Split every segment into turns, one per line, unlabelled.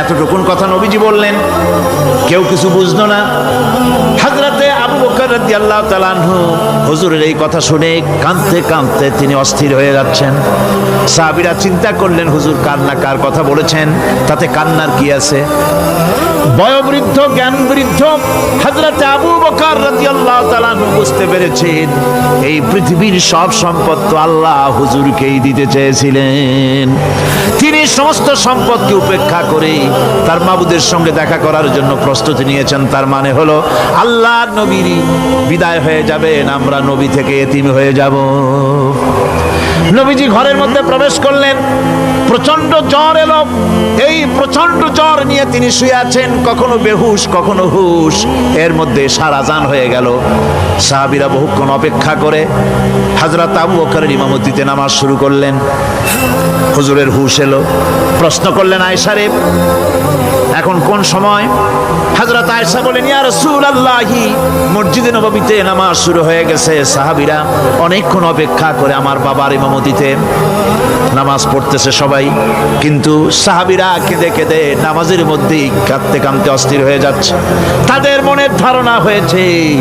এতটুকুন কথা নবীজি বললেন, কেউ কিছু বুঝলো না। হাজরাতে আবু বকর আল্লাহ হজুরের হুজুরের এই কথা শুনে কাঁদতে কাঁদতে তিনি অস্থির হয়ে যাচ্ছেন। সাহাবিরা চিন্তা করলেন, হুজুর কান্না কার কথা বলেছেন, তাতে কান্নার কি আছে? বয়োবৃদ্ধ জ্ঞান বৃদ্ধ হাজরাতে আবু বকর তাআলা আনহু বুঝতে পেরেছেন, এই পৃথিবীর সব সম্পদ তো আল্লাহ হুজুরকেই দিতে চেয়েছিলেন। তিনি সমস্ত সম্পদকে উপেক্ষা করে তার মাবুদের সঙ্গে দেখা করার জন্য প্রস্তুতি নিয়েছেন, তার মানে হলো আল্লাহ নবীর বিদায় হয়ে যাবেন, আমরা নবী থেকে এতিম হয়ে যাব। নবীজি ঘরের মধ্যে প্রবেশ করলেন প্রচণ্ড জ্বর এলো, এই প্রচণ্ড তিনি শুয়ে আছেন, কখনো বেহুশ, কখনো হুশ। এর মধ্যে সারা জান হয়ে গেল। সাহাবিরা বহুক্ষণ অপেক্ষা করে। হাজরা তাবু বকরের ইমামতিতে নামাজ শুরু করলেন। হুজুরের হুশ এলো। প্রশ্ন করলেন আয়সারে এখন কোন সময়? হযরত আয়েশা বলেন, ইয়া রাসূলুল্লাহি, মসজিদে নববীতে নামাজ শুরু হয়ে গেছে। সাহাবীরা অনেকক্ষণ অপেক্ষা করে আমার বাবার ইমামতিতে। নামাজ পড়তেছে সবাই। কিন্তু সাহাবীরা কেঁদে কেঁদে নামাজের মধ্যেই কাঁদতে কাঁদতে অস্থির হয়ে যাচ্ছে। তাদের মনের ধারণা হয়েছে,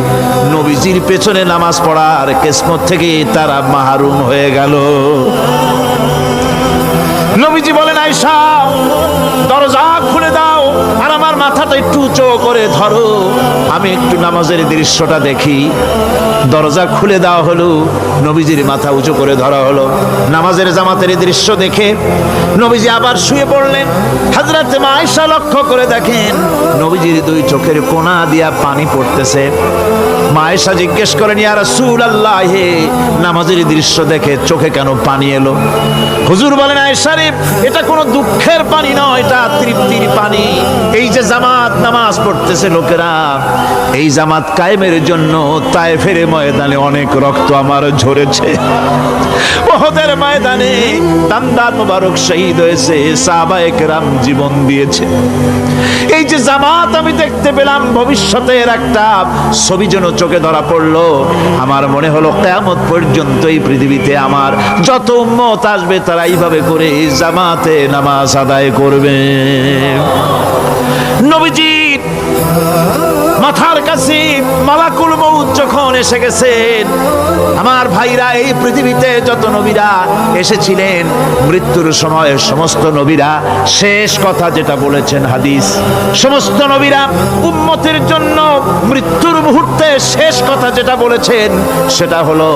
নবীজির পেছনে নামাজ পড়ার কিসমত থেকে তারা মাহরুম হয়ে গেল। নবীজি বলেন আয়সা দরজা মাথাটা একটু উঁচু করে ধরো। আমি একটু নামাজের দৃশ্যটা দেখি। দরজা খুলে দেওয়া হলো, নবীজির মাথা উঁচু করে ধরা হলো। নামাজের জামাতের দৃশ্য দেখে নবীজি আবার শুয়ে পড়লেন। হাজরাত মা আয়সা লক্ষ্য করে দেখেন, নবীজির দুই চোখের কোনা দিয়া পানি পড়তেছে। মা আয়সা জিজ্ঞেস করেন, ইয়া রাসূলুল্লাহ হে নামাজের দৃশ্য দেখে চোখে কেন পানি এলো? হুজুর বলেন আয়সারে এটা কোনো দুঃখের পানি নয় এটা তৃপ্তির পানি। এই যে জামাত নামাজ পড়তেছে লোকেরা, এই জামাত কায়েমের জন্য তায়েফের ময়দানে অনেক রক্ত আমার ঝরেছে। ওহদের ময়দানে দান্দার মোবারক শহীদ হয়েছে সাহাবায়ে কেরাম জীবন দিয়েছে। এই যে জামাত আমি দেখতে পেলাম, ভবিষ্যতের একটা ছবি যেন চোখে ধরা পড়ল। আমার মনে হলো কেয়ামত পর্যন্ত এই পৃথিবীতে আমার যত মত আসবে তারা এইভাবে করে জামাতে নামাজ আদায় করবে। নবীজি মাথার কাছে মালাকুল মৌত এসে গেছেন আমার ভাইরা, এই পৃথিবীতে যত নবীরা এসেছিলেন, মৃত্যুর সময় সমস্ত নবীরা, শেষ কথা যেটা বলেছেন হাদিস, সমস্ত নবীরা উম্মতের জন্য মৃত্যুর মুহূর্তে শেষ কথা যেটা বলেছেন, সেটা হলো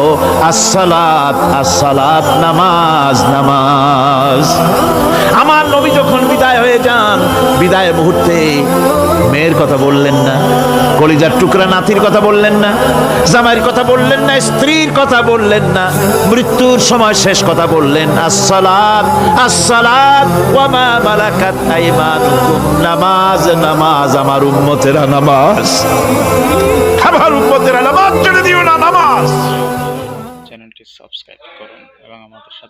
আসসালাত আসসালাত, নামাজ নামাজ। আমার নবী যখন বিদায় হয়ে যান, বিদায় মুহূর্তে মেয়ের কথা বললেন না, কলিজার টুকরা নাতির কথা বললেন না, জামাইয়ের কথা বললেন না, স্ত্রীর কথা বললেন না, মৃত্যুর সময় শেষ কথা বললেন মালাকাত আইমানুকুম, নামাজ নামাজ, আমার উম্মতেরা নামাজ। আমার উম্মতেরা নামাজ ছেড়ে দিও না, নামাজ।
চ্যানেলটি সাবস্ক্রাইব করুন এবং আমাদের সাথে